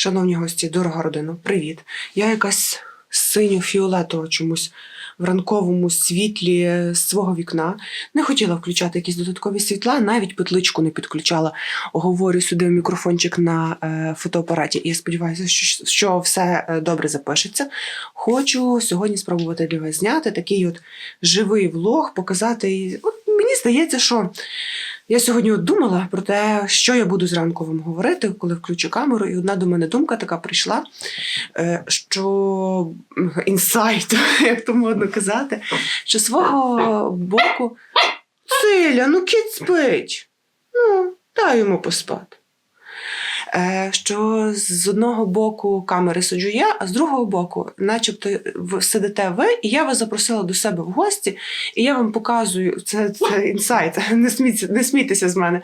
Шановні гості, дорога родина, привіт. Я якась синьо-фіолетова чомусь в ранковому світлі свого вікна. Не хотіла включати якісь додаткові світла, навіть петличку не підключала. Говорю сюди в мікрофончик на е, фотоапараті, і я сподіваюся, що, що все е, добре запишеться. Хочу сьогодні спробувати для вас зняти такий от живий влог, показати. От мені здається, що я сьогодні думала про те, що я буду зранку вам говорити, коли включу камеру, і одна до мене думка така прийшла, е, що інсайт, як то модно казати, що свого боку Циля, ну кіт спить. Ну, дай йому поспати. Е, що з одного боку камери сиджу я, а з другого боку, начебто, сидите ви, і я вас запросила до себе в гості, і я вам показую це, це інсайт, не смійтеся, не смійтеся з мене.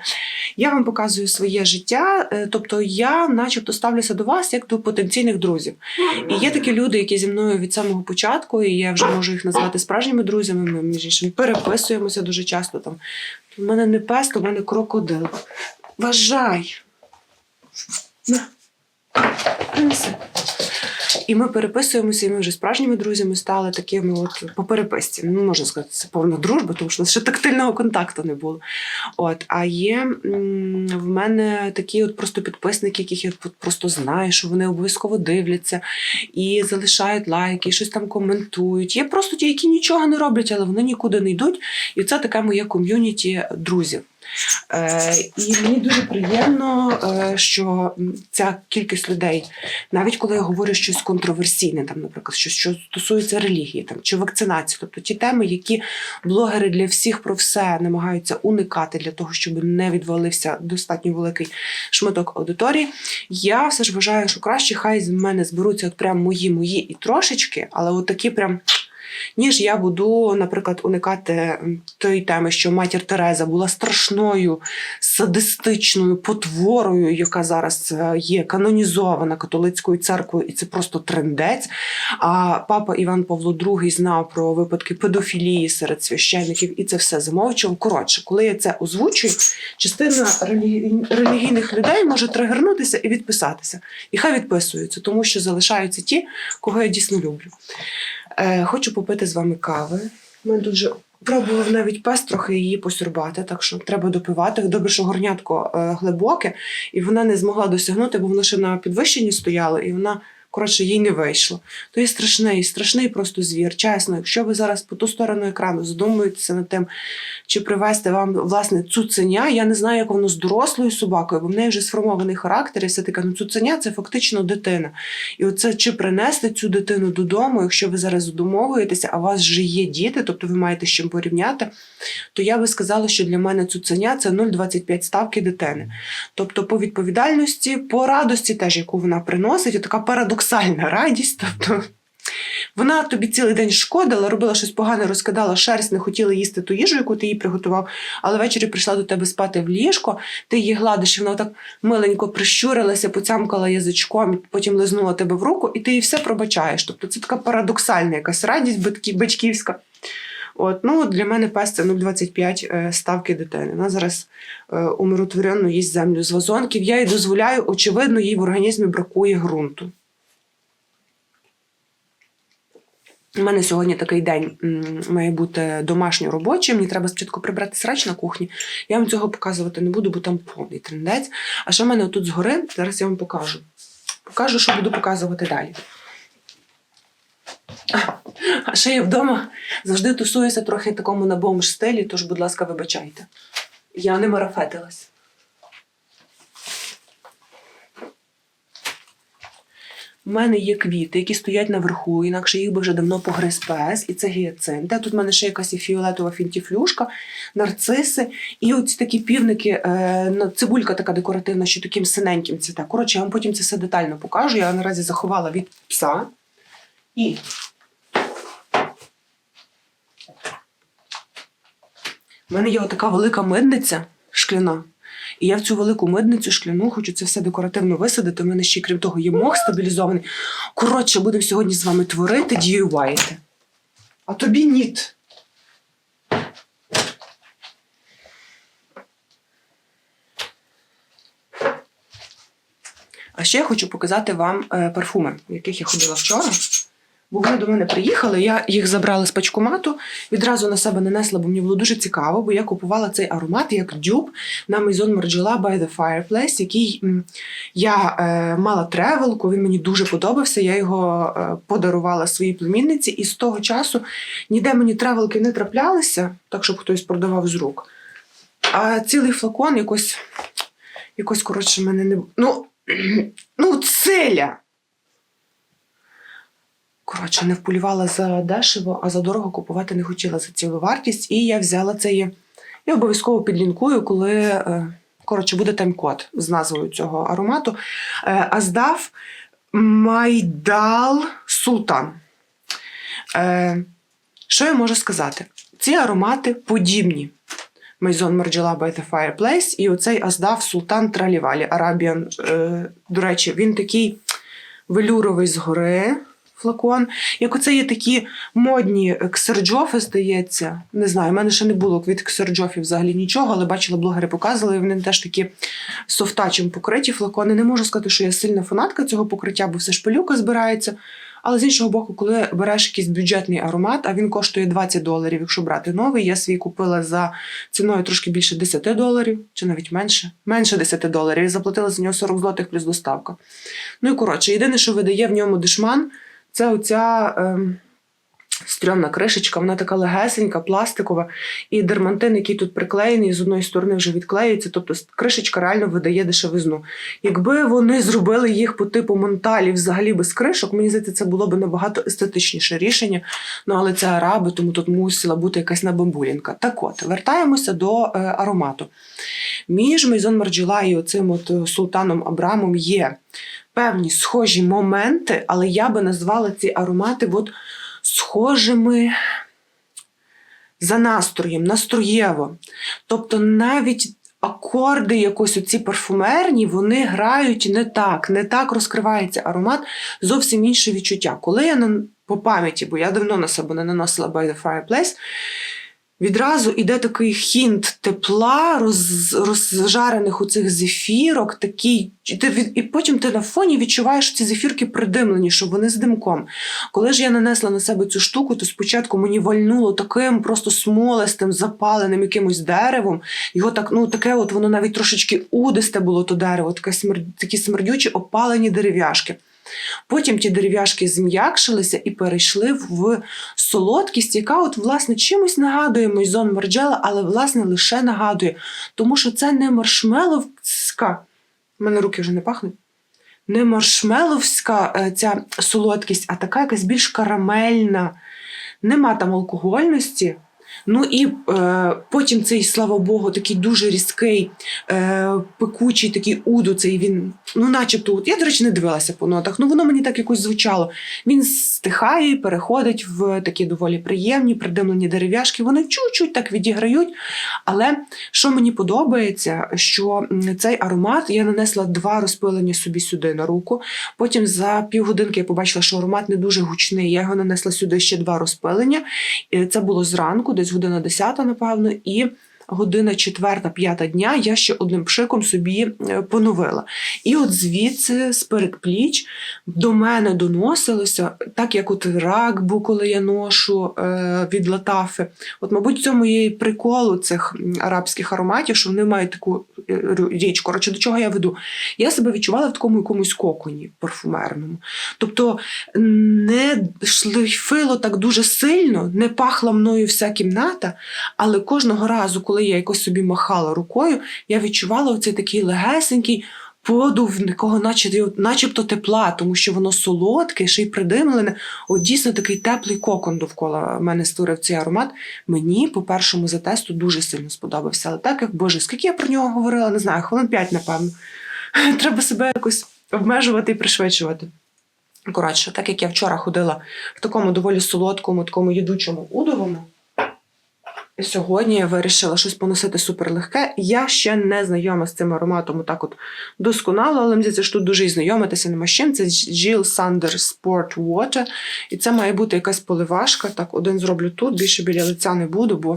Я вам показую своє життя, е, тобто я, начебто, ставлюся до вас як до потенційних друзів. І є такі люди, які зі мною від самого початку, і я вже можу їх назвати справжніми друзями. Ми між іншим переписуємося дуже часто. Там у мене не пес, в мене крокодил. Вважай. На. Принеси. І ми переписуємося, і ми вже справжніми друзями стали такими от по переписці. Ну, можна сказати, це повна дружба, тому що у нас ще тактильного контакту не було. От, а є м, в мене такі от просто підписники, яких я просто знаю, що вони обов'язково дивляться і залишають лайки, і щось там коментують. Є просто ті, які нічого не роблять, але вони нікуди не йдуть. І це таке моє ком'юніті друзів. Е, і мені дуже приємно, е, що ця кількість людей, навіть коли я говорю щось контроверсійне, там, наприклад, що, що стосується релігії там, чи вакцинації, тобто ті теми, які блогери для всіх про все намагаються уникати для того, щоб не відвалився достатньо великий шматок аудиторії. Я все ж вважаю, що краще хай з мене зберуться от прям мої, мої і трошечки, але от такі прям. Ніж я буду, наприклад, уникати тої теми, що матір Тереза була страшною садистичною потворою, яка зараз е, є канонізована католицькою церквою, і це просто трендець. А папа Іван Павло II знав про випадки педофілії серед священників, і це все замовчував. Коротше, коли я це озвучую, частина релі- релігійних людей може тригернутися і відписатися. І хай відписуються, тому що залишаються ті, кого я дійсно люблю. Е, хочу попити з вами кави. Ми дуже пробував навіть пес трохи її посюрбати, так що треба допивати. Добре, що горнятко е, глибоке, і вона не змогла досягнути, бо воно ще на підвищенні стояло, і вона. Коротше, їй не вийшло. То є страшний, страшний просто звір. Чесно, якщо ви зараз по ту сторону екрану задумуєтеся над тим, чи привезти вам власне цуценя, я не знаю, як воно з дорослою собакою, бо в неї вже сформований характер, і все таке, ну цуценя це фактично дитина. І оце чи принести цю дитину додому, якщо ви зараз задумовуєтеся, а у вас вже є діти, тобто ви маєте з чим порівняти, то я би сказала, що для мене цуценя це 0,25 ставки дитини. Тобто по відповідальності, по радості, теж яку вона приносить, така парадоксальна радість. Тобто вона тобі цілий день шкодила, робила щось погане, розкидала шерсть, не хотіла їсти ту їжу, яку ти їй приготував, але ввечері прийшла до тебе спати в ліжко, ти її гладиш, і вона так миленько прищурилася, поцямкала язичком, потім лизнула тебе в руку, і ти їй все пробачаєш. Тобто це така парадоксальна якась радість батьківська. От, ну, для мене пес це 0,25 е, ставки дитини. Вона зараз е, умиротворенно їсть землю з вазонків. Я їй дозволяю, очевидно, їй в організмі бракує ґрунту. У мене сьогодні такий день має бути домашньо робочий. Мені треба спочатку прибрати срач на кухні. Я вам цього показувати не буду, бо там повний трендець. А що в мене тут згори? Зараз я вам покажу. Покажу, що буду показувати далі. А ще я вдома завжди тусуюся трохи в такому на бомж стилі, тож, будь ласка, вибачайте. Я не марафетилась. У мене є квіти, які стоять наверху, інакше їх би вже давно погриз пес, і це гіацинт. Тут в мене ще якась і фіолетова фінтіфлюшка, нарциси, і оці такі півники, е, ну, цибулька така декоративна, що таким синеньким цвіте. Коротше, я вам потім це все детально покажу. Я наразі заховала від пса. І У мене є така велика мидниця шкляна. І я в цю велику мидницю шкляну хочу це все декоративно висадити. У мене ще, крім того, є мох стабілізований. Коротше, будемо сьогодні з вами творити, DIY. А тобі ніт. А ще я хочу показати вам е, парфуми, в яких я ходила вчора. Бо вони до мене приїхали, я їх забрала з пачкомату, відразу на себе нанесла, бо мені було дуже цікаво, бо я купувала цей аромат як дюб на Maison Margiela by the Fireplace, який я е, мала тревелку, він мені дуже подобався. Я його е, подарувала своїй племінниці, і з того часу ніде мені тревелки не траплялися, так щоб хтось продавав з рук. А цілий флакон якось, якось коротше, мене не. Ну, ну, целя! Коротше, не вполювала за дешево, а за дорого купувати не хотіла за цілу вартість. І я взяла цей. Я обов'язково підлінкую, коли е, коротше, буде тайм-код з назвою цього аромату. Е, Аздав Майдал Султан. Е, Що я можу сказати? Ці аромати подібні. Maison Margiela by the Fireplace і оцей Аздав Султан Тралівалі. Е, До речі, він такий велюровий згори флакон. Як оце є такі модні ксерджофи, здається. Не знаю, в мене ще не було від ксерджофів взагалі нічого, але бачила, блогери показували, і вони теж такі софтачем покриті флакони. Не можу сказати, що я сильна фанатка цього покриття, бо все ж пилюка збирається. Але з іншого боку, коли береш якийсь бюджетний аромат, а він коштує 20 доларів, якщо брати новий, я свій купила за ціною трошки більше 10 доларів, чи навіть менше, менше 10 доларів, і заплатила за нього 40 злотих плюс доставка. Ну і коротше, єдине, що видає в ньому дешман, це оця ем, стрьомна кришечка, вона така легесенька, пластикова, і дермантин, який тут приклеєний, з одної сторони вже відклеюється, тобто кришечка реально видає дешевизну. Якби вони зробили їх по типу монталі взагалі без кришок, мені здається, це було б набагато естетичніше рішення. Ну, але це араби, тому тут мусила бути якась набамбулінка. Так от, вертаємося до е, аромату. Між Мейзон Марджіла і оцим от е, султаном Абрамом є певні схожі моменти, але я би назвала ці аромати от схожими за настроєм, настроєво. Тобто навіть акорди якось оці парфумерні, вони грають не так, не так розкривається аромат, зовсім інше відчуття. Коли я по пам'яті, бо я давно на себе не наносила by the fireplace, Відразу іде такий хінт тепла, роз, розжарених у цих зефірок, такий, ти і потім ти на фоні відчуваєш що ці зефірки придимлені, що вони з димком. Коли ж я нанесла на себе цю штуку, то спочатку мені вальнуло таким просто смолистим, запаленим якимось деревом. Його так, ну таке, от воно навіть трошечки удисте було то дерево, таке смер... такі смердючі опалені дерев'яшки. Потім ті дерев'яшки зм'якшилися і перейшли в солодкість, яка от, власне, чимось нагадує Мойзон Марджела, але, власне, лише нагадує. Тому що це не маршмеловська. У мене руки вже не пахнуть. Не маршмеловська е, ця солодкість, а така якась більш карамельна. Нема там алкогольності. Ну і е, потім цей, слава Богу, такий дуже різкий, е, пекучий такий уду, цей він, ну, начебто, я, до речі, не дивилася по нотах, ну воно мені так якось звучало. Він стихає, і переходить в такі доволі приємні, придимлені дерев'яшки. Вони чуть-чуть так відіграють. Але що мені подобається, що цей аромат я нанесла два розпилення собі сюди на руку. Потім за півгодинки я побачила, що аромат не дуже гучний. Я його нанесла сюди ще два розпилення. Це було зранку, десь година 10, напевно, і година 4-5 дня я ще одним пшиком собі е, поновила. І от звідси, з передпліч, до мене доносилося, так як от рак коли я ношу е, від латафи. От, мабуть, в цьому є і прикол цих арабських ароматів, що вони мають таку е, річ. Коротше, до чого я веду? Я себе відчувала в такому якомусь коконі парфумерному. Тобто не шлейфило так дуже сильно, не пахла мною вся кімната, але кожного разу, коли я якось собі махала рукою, я відчувала оцей такий легесенький подув, якого наче, начебто тепла, тому що воно солодке, ще й придимлене. От дійсно такий теплий кокон довкола мене створив цей аромат. Мені по першому затесту дуже сильно сподобався. Але так як Боже, скільки я про нього говорила, не знаю, хвилин 5, напевно. Треба себе якось обмежувати і пришвидшувати. Коротше, так як я вчора ходила в такому доволі солодкому, такому їдучому удовому. Сьогодні я вирішила щось поносити суперлегке. Я ще не знайома з цим ароматом так от досконало, але мені що тут дуже і знайомитися нема з чим. Це Jill Sander Sport Water. І це має бути якась поливашка. Так, один зроблю тут, більше біля лиця не буду, бо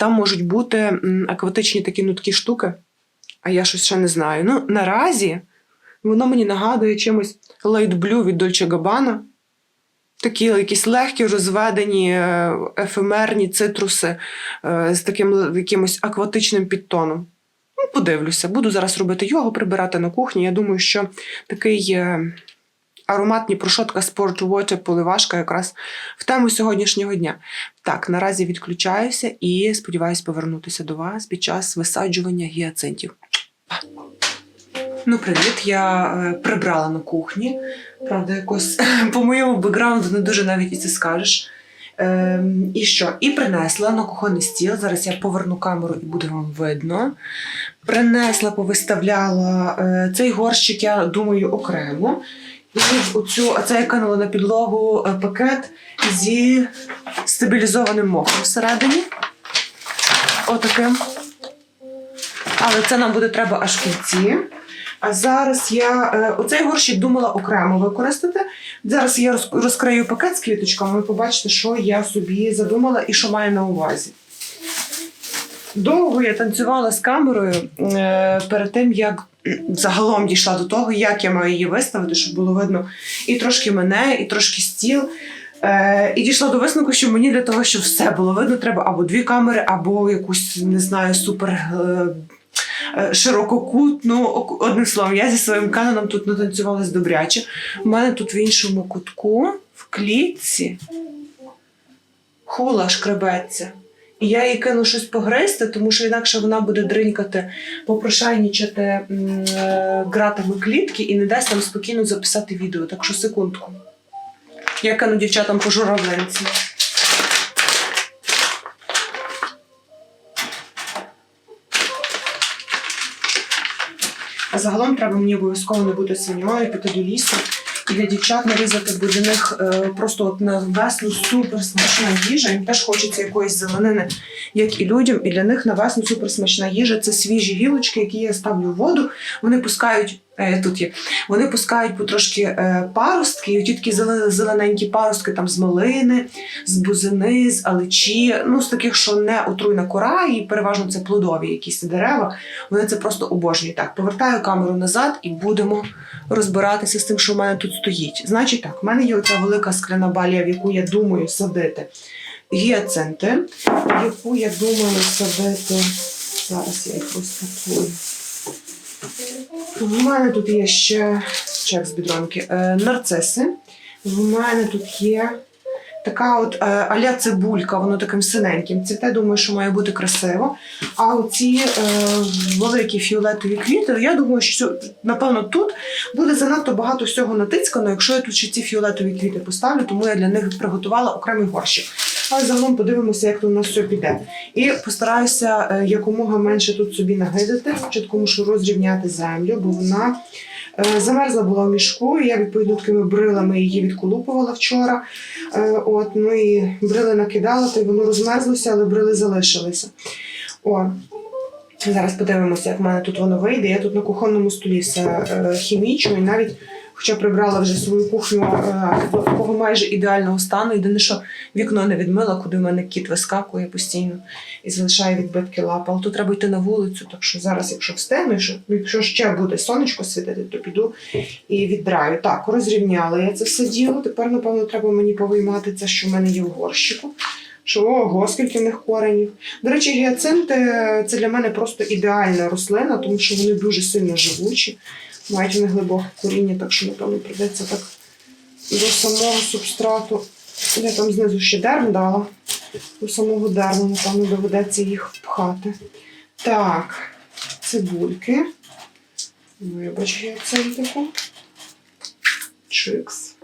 там можуть бути акватичні такі нуткі штуки, а я щось ще не знаю. Ну, наразі Воно мені нагадує чимось Light Blue від Dolce Gabbana. Такі якісь легкі, розведені, е, ефемерні цитруси е, з таким якимось акватичним підтоном. Ну, подивлюся, буду зараз робити його, прибирати на кухні. Я думаю, що такий е, ароматний прошотка Sport Water поливашка якраз в тему сьогоднішнього дня. Так, наразі відключаюся і сподіваюся повернутися до вас під час висаджування гіацинтів. Ну, привіт, я е, прибрала на кухні. Правда, якось по моєму бекграунду не дуже навіть і це скажеш. Ем, і що? І принесла на кухонний стіл. Зараз я поверну камеру і буде вам видно. Принесла, повиставляла е, цей горщик, я думаю, окремо. І оцю, це я кинула на підлогу е, пакет зі стабілізованим мохом всередині. Отаким. Але це нам буде треба аж в кінці. А зараз я е, оцей горщик думала окремо використати. Зараз я розкрию пакет з квіточками, ви побачите, що я собі задумала і що маю на увазі. Довго я танцювала з камерою е, перед тим, як загалом дійшла до того, як я маю її виставити, щоб було видно і трошки мене, і трошки стіл. Е, і дійшла до висновку, що мені для того, щоб все було видно, треба або дві камери, або якусь, не знаю, супер. Е, Ширококутну, Ок- одним словом, я зі своїм каноном тут натанцювалась добряче. У мене тут в іншому кутку, в клітці, хула шкребеться. І я їй кину щось погризти, тому що інакше вона буде дринькати, попрошайнічати е, ґратами клітки і не дасть нам спокійно записати відео. Так що секундку. Я кину дівчатам по журавленці. А загалом треба мені обов'язково не бути синьою, піти до лісу і для дівчат нарізати, для них е, просто от на весну супер їжа. Їм теж хочеться якоїсь зеленини, як і людям. І для них на весну супер їжа це свіжі гілочки, які я ставлю в воду. Вони пускають. Е, Тут є. Вони пускають потрошки е, паростки, і оті такі зелененькі паростки там з малини, з бузини, з аличі, ну з таких, що не отруйна кора, і переважно це плодові якісь дерева. Вони це просто обожнюють. Так, повертаю камеру назад і будемо розбиратися з тим, що в мене тут стоїть. Значить так, в мене є оця велика скляна балія, в яку я думаю садити гіацинти, яку я думаю садити. Зараз я їх розпакую. В мене тут є ще чек з бідронки. Е, нарциси. В мене тут є така от е, аля цибулька, воно таким синеньким. Цвіте, думаю, що має бути красиво. А оці е, великі фіолетові квіти, я думаю, що напевно тут буде занадто багато всього натицькано, якщо я тут ще ці фіолетові квіти поставлю, тому я для них приготувала окремий горщик. Але загалом подивимося, як тут у нас все піде. І постараюся е, якомога менше тут собі нагидати. Спочатку мушу розрівняти землю, бо вона е, замерзла була в мішку, і я відповідно такими брилами її відколупувала вчора. Е, От, ну і брили накидала, то й воно розмерзлося, але брили залишилися. О, зараз подивимося, як в мене тут воно вийде. Я тут на кухонному столі все хімічу і навіть. Хоча прибрала вже свою кухню е, такого майже ідеального стану. Єдине, що вікно не відмила, куди в мене кіт вискакує постійно і залишає відбитки лап. Але тут треба йти на вулицю. Так що зараз, якщо встигну, якщо, якщо ще буде сонечко світити, то піду і віддраю. Так, розрівняла я це все діло. Тепер, напевно, треба мені повиймати це, що в мене є в горщику. Що ого, скільки в них коренів. До речі, гіацинти це для мене просто ідеальна рослина, тому що вони дуже сильно живучі, мають вони глибоке коріння, так що, напевно, прийдеться так до самого субстрату. Я там знизу ще дерн дала. До самого дерну, напевно, доведеться їх пхати. Так, цибульки. Вибач, гіацинтику. Чикс.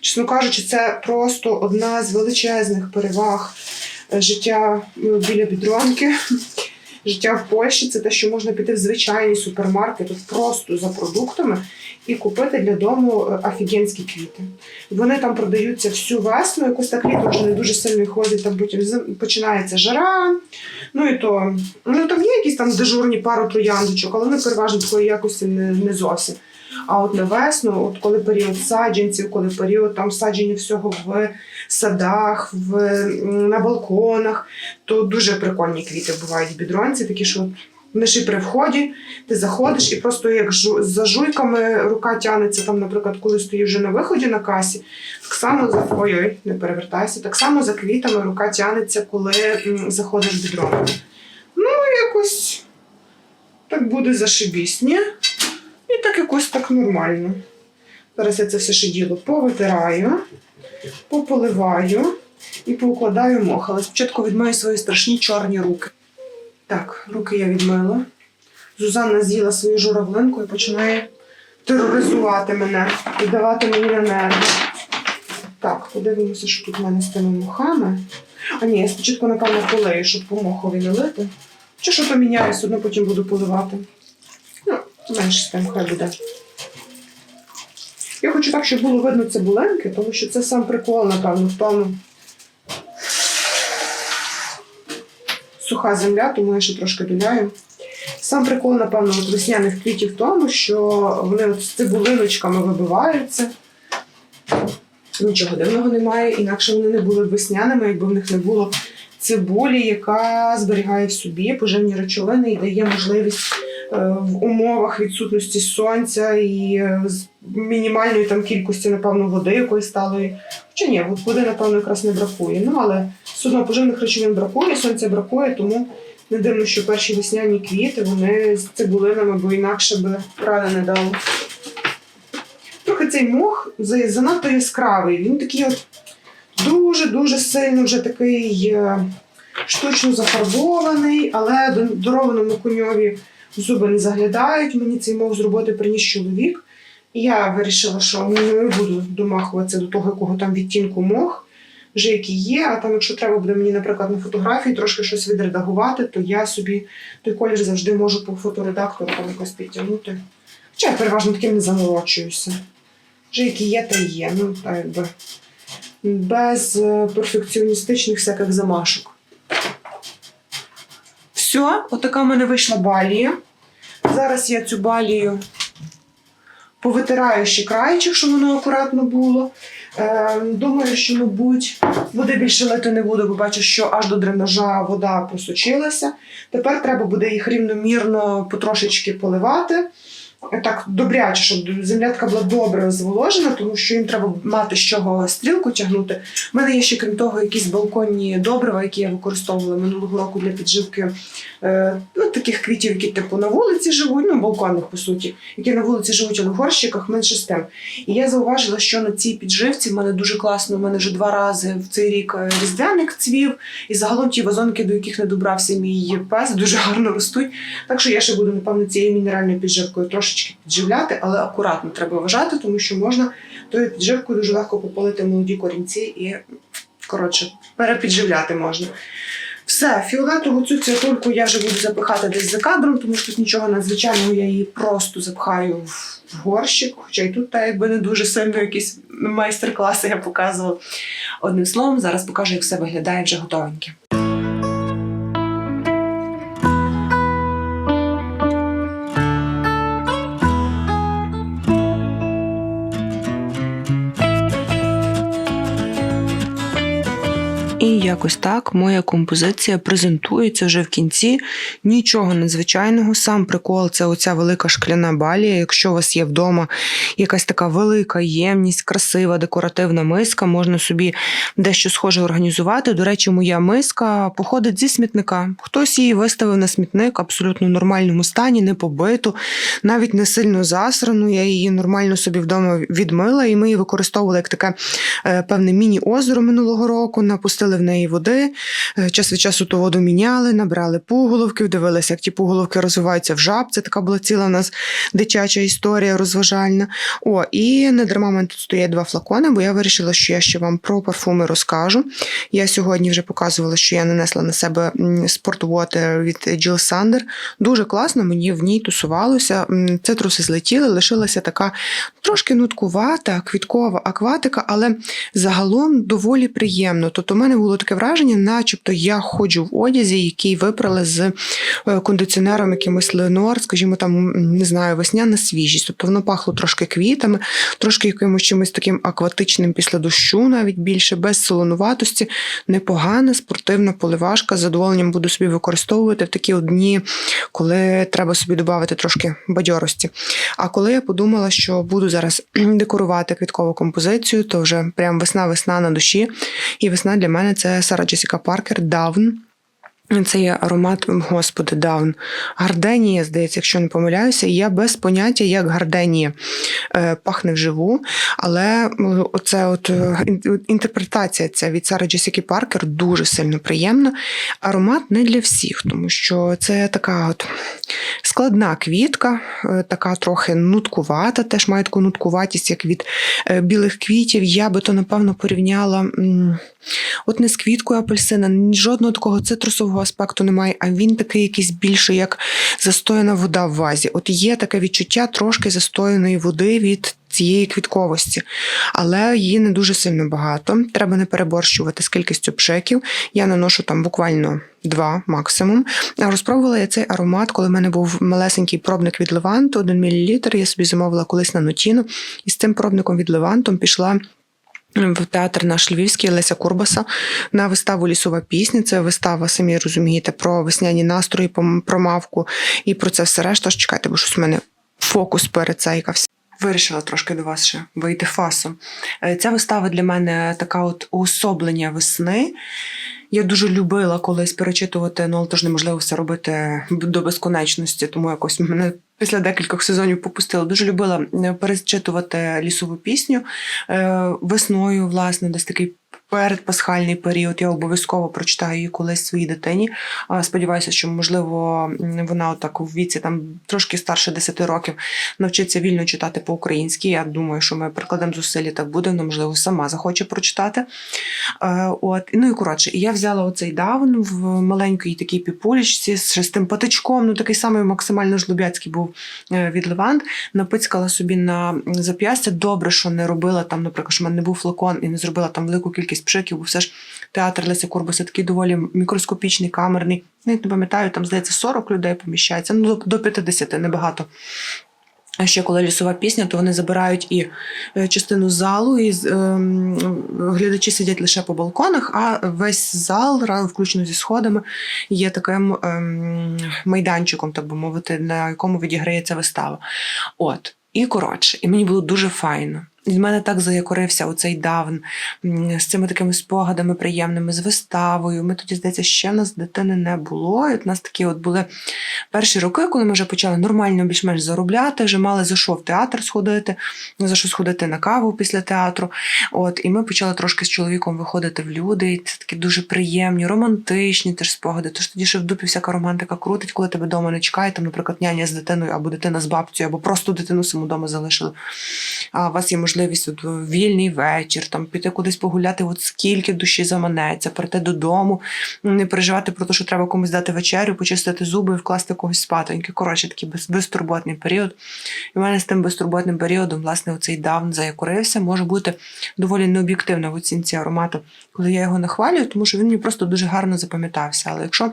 Чесно кажучи, це просто одна з величезних переваг е, життя ну, біля бідронки. Життя в Польщі це те, що можна піти в звичайний супермаркет просто за продуктами і купити для дому е, офігенські квіти. Вони там продаються всю весну, якось так літо вже не дуже сильно ходить, там потім починається жара. Ну і то ну там є якісь там дежурні пару трояндочок, але вони переважно такої якості не, не зовсім. А от на весну, от коли період саджанців, коли період там садження всього в садах, в, на балконах, то дуже прикольні квіти бувають в бідронці, такі, що ще при вході, ти заходиш і просто як жу- за жуйками рука тягнеться, там, наприклад, коли стоїш вже на виході на касі, так само за ой-ой, не перевертайся, так само за квітами рука тягнеться, коли заходиш в бідро. Ну, якось так буде зашибісь, ні? І так якось так нормально. Зараз я це все ще діло повитираю, пополиваю і поукладаю мох. Але спочатку відмию свої страшні чорні руки. Так, руки я відмила. Зузанна з'їла свою журавлинку і починає тероризувати мене і давати мені на нерви. Так, подивимося, що тут в мене з тими мохами. А ні, я спочатку, напевно, полею, щоб по мохові не лити. Чи що то міняю, все одно потім буду поливати. Ну, менше з тим хай буде. Я хочу так, щоб було видно цибуленьки, тому що це сам прикол, напевно, в. Суха земля, тому я ще трошки доляю. Сам прикол, напевно, от весняних квітів в тому, що вони от з цибулиночками вибиваються. Нічого дивного немає, інакше вони не були б весняними, якби в них не було цибулі, яка зберігає в собі поживні речовини і дає можливість в умовах відсутності сонця і е, з мінімальної там кількості, напевно, води якоїсь сталої. Хоча ні, води, напевно, якраз не бракує. Ну, але все одно поживних речовин бракує, сонця бракує, тому не дивно, що перші весняні квіти вони з цибулинами, бо інакше би ради не дали. Трохи цей мох занадто яскравий. Він такий от дуже-дуже сильно вже такий е, штучно зафарбований, але дарованому коньові зуби не заглядають. Мені цей мох зробити приніс чоловік. І я вирішила, що не буду домахуватися до того, якого там відтінку мох. Вже який є, а там, якщо треба буде мені, наприклад, на фотографії трошки щось відредагувати, то я собі той колір завжди можу по фоторедактору там якось підтягнути. Хоча я переважно таким не заморочуюся. Вже який є, та є. Ну, так якби. Без е, перфекціоністичних всяких замашок. Все, отака в мене вийшла балія. Зараз я цю балію повитираю ще краєчок, щоб воно акуратно було. Е, думаю, що, мабуть, води більше лити не буду, бо бачу, що аж до дренажа вода просочилася. Тепер треба буде їх рівномірно потрошечки поливати. Так добряче, щоб земля така була добре зволожена, тому що їм треба мати з чого стрілку тягнути. У мене є ще, крім того, якісь балконні добрива, які я використовувала минулого року для підживки е, ну, таких квітів, які типу на вулиці живуть, ну балконних по суті, які на вулиці живуть, але в горщиках менше з тим. І я зауважила, що на цій підживці в мене дуже класно. У мене вже два рази в цей рік е, різдвяник цвів, і загалом ті вазонки, до яких не добрався мій пес, дуже гарно ростуть. Так що я ще буду, напевно, цією мінеральною підживкою трошечки підживляти, але акуратно треба вважати, тому що можна тою підживкою дуже легко попалити молоді корінці і, коротше, перепідживляти можна. Все, фіолетову цю цятульку я вже буду запихати десь за кадром, тому що тут нічого надзвичайного, я її просто запхаю в горщик, хоча й тут та якби не дуже сильно якісь майстер-класи я показувала. Одним словом, зараз покажу, як все виглядає вже готовеньке. І якось так моя композиція презентується вже в кінці. Нічого надзвичайного. Сам прикол це оця велика шкляна балія. Якщо у вас є вдома якась така велика ємність, красива, декоративна миска, можна собі дещо схоже організувати. До речі, моя миска походить зі смітника. Хтось її виставив на смітник абсолютно в нормальному стані, не побиту, навіть не сильно засрану. Я її нормально собі вдома відмила, і ми її використовували як таке е, певне міні-озеро минулого року. Напустили в неї води. е, Час від часу ту воду міняли, набрали пуголовків, дивилися, як ті пуголовки розвиваються в жаб. Це така була ціла в нас дитяча історія розважальна. О, і не дарма мене тут стоять два флакони, бо я вирішила, що я ще вам про парфуми розкажу. Я сьогодні вже показувала, що я нанесла на себе Water від Jill Sander. Дуже класно, мені в ній тусувалося. Цитруси злетіли, лишилася така трошки нуткувата, квіткова акватика, але загалом доволі приємно. Тобто, у мене в було таке враження, начебто я ходжу в одязі, який випрали з е, кондиціонером якимось Ленор, скажімо, там не знаю, весняна свіжість. Тобто воно пахло трошки квітами, трошки якимось чимось таким акватичним після дощу, навіть більше, без солонуватості. Непогана спортивна поливашка. З задоволенням буду собі використовувати в такі дні, коли треба собі додати трошки бадьорості. А коли я подумала, що буду зараз декорувати квіткову композицію, то вже прям весна-весна на душі. І весна для мене це Сара Джесіка Паркер Даун. Це є аромат, господи, даун. Гарденія, здається, якщо не помиляюся, я без поняття, як гарденія е, пахне вживу. Але оце от е, інтерпретація ця від Сари Джесіки Паркер дуже сильно приємна. Аромат не для всіх, тому що це така от складна квітка, е, така трохи нуткувата, теж має таку нуткуватість, як від е, білих квітів. Я би то, напевно, порівняла. От не з квіткою апельсина, жодного такого цитрусового аспекту немає, а він такий якийсь більше як застояна вода в вазі. От є таке відчуття трошки застояної води від цієї квітковості, але її не дуже сильно багато. Треба не переборщувати з кількістю пшиків. Я наношу там буквально два максимум. Розпробувала я цей аромат, коли в мене був малесенький пробник від Леванту, 1 мл. Я собі замовила колись на нотіну. І з цим пробником від Левантом пішла в театр наш Львівський Леся Курбаса на виставу Лісова пісня. Це вистава, самі розумієте, про весняні настрої, про мавку і про це все решта. Чекайте, бо щось у мене фокус перецейкався. Вирішила трошки до вас ще вийти фасом. Е, Ця вистава для мене така от уособлення весни. Я дуже любила колись перечитувати, ну але теж неможливо все робити до безконечності, тому якось мене після декількох сезонів попустило. Дуже любила е, перечитувати лісову пісню Е, весною, власне, десь такий передпасхальний період. Я обов'язково прочитаю її колись своїй дитині. Сподіваюся, що можливо вона отак у віці там трошки старше 10 років навчиться вільно читати по-українськи. Я думаю, що ми прикладемо зусилля, так буде. Вона можливо сама захоче прочитати. Е, От ну і коротше, я взяла оцей даун в маленькій такій піпулечці з шестим патичком. Ну такий самий максимально жлобяцький був е, від Левант. Напицькала собі на зап'ястя. Добре, що не робила там, наприклад, що в мене не був флакон і не зробила там велику кількість пшиків, бо все ж театр Леся Курбаса такий доволі мікроскопічний, камерний. Навіть не пам'ятаю, там здається 40 людей поміщається. Ну до, до 50, небагато. А ще коли лісова пісня, то вони забирають і е, частину залу, і ем, глядачі сидять лише по балконах, а весь зал, включно зі сходами, є таким ем, майданчиком, так би мовити, на якому відіграється вистава. От. І коротше, і мені було дуже файно. І в мене так заякорився оцей давн з цими такими спогадами приємними, з виставою. Ми тоді, здається, ще нас дитини не було. І от у нас такі от були перші роки, коли ми вже почали нормально більш-менш заробляти, вже мали за що в театр сходити, за що сходити на каву після театру. От, і ми почали трошки з чоловіком виходити в люди. І це такі дуже приємні, романтичні теж спогади. Тож тоді ще в дупі всяка романтика крутить, коли тебе вдома не чекає, там, наприклад, няня з дитиною, або дитина з бабцею, або просто дитину саму вдома залишили. А у вас є можливість от, в вільний вечір, там піти кудись погуляти, от скільки душі заманеться, прийти додому, не переживати про те, що треба комусь дати вечерю, почистити зуби і вкласти когось спатоньки. Коротше, такий без, безтурботний період. І в мене з тим безтурботним періодом, власне, оцей давн заякорився, може бути доволі необ'єктивна в оцінці аромату, коли я його нахвалюю, тому що він мені просто дуже гарно запам'ятався. Але якщо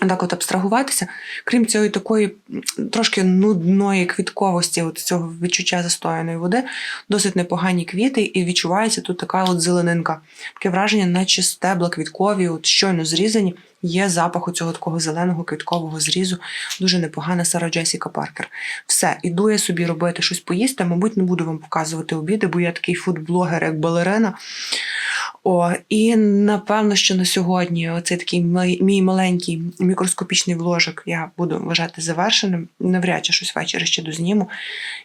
так от абстрагуватися, крім цієї такої трошки нудної квітковості, от цього відчуття застояної води, досить непогані квіти, і відчувається тут така от зеленинка. Таке враження, наче стебла квіткові, от щойно зрізані. Є запах у цього такого зеленого квіткового зрізу. Дуже непогана Сара Джесіка Паркер. Все, іду я собі робити щось поїсти. Мабуть, не буду вам показувати обіди, бо я такий фудблогер, як балерина. О, і напевно, що на сьогодні оцей такий мій, маленький мікроскопічний вложик я буду вважати завершеним. Навряд чи щось ввечері ще дозніму.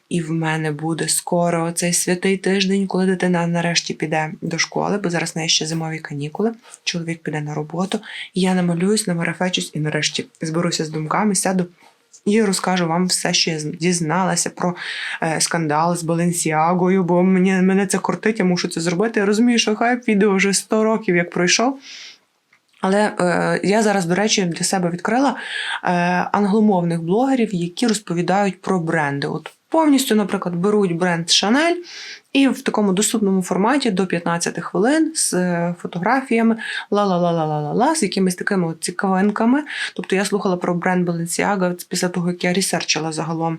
І в мене буде скоро оцей святий тиждень, коли дитина нарешті піде до школи, бо зараз в неї ще зимові канікули. Чоловік піде на роботу. І я намалююсь, намарафечусь і нарешті зберуся з думками, сяду. І розкажу вам все, що я дізналася про е, скандал з Баленсіагою, бо мені, мене це кортить, я мушу це зробити. Я розумію, що хайп відео вже 100 років як пройшов. Але е, я зараз, до речі, для себе відкрила е, англомовних блогерів, які розповідають про бренди. От повністю, наприклад, беруть бренд Chanel І в такому доступному форматі до 15 хвилин з е, фотографіями ла-ла-ла-ла-ла-ла, з якимись такими от цікавинками. Тобто я слухала про бренд Balenciaga після того, як я ресерчила загалом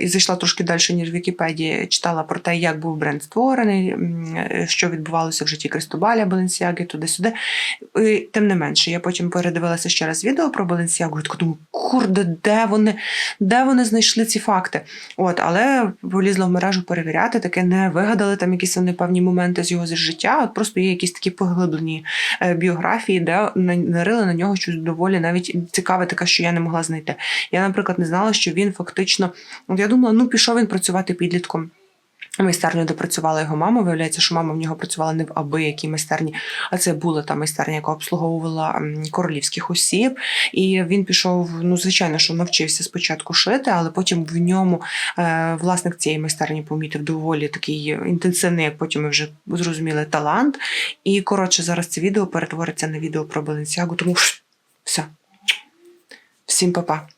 і зайшла трошки далі, ніж в Вікіпедії, читала про те, як був бренд створений, е, що відбувалося в житті Кристобаля Balenciaga, туди-сюди. І, Тим не менше, я потім передивилася ще раз відео про Balenciaga, і така думаю, курде, де вони, де вони знайшли ці факти? От, але полізла в мережу перевіряти, таке не вигадали там якісь вони певні моменти з його з життя. От просто є якісь такі поглиблені е, біографії, де на- нарили на нього щось доволі навіть цікаве, таке, що я не могла знайти. Я, наприклад, не знала, що він фактично, я думала, ну пішов він працювати підлітком. Майстерню, де працювала його мама, виявляється, що мама в нього працювала не в аби якій майстерні, а це була та майстерня, яка обслуговувала королівських осіб. І він пішов, ну звичайно, що навчився спочатку шити, але потім в ньому е, власник цієї майстерні помітив доволі такий інтенсивний, як потім ми вже зрозуміли, талант. І коротше, зараз це відео перетвориться на відео про Баленсіагу, тому все. Всім па-па.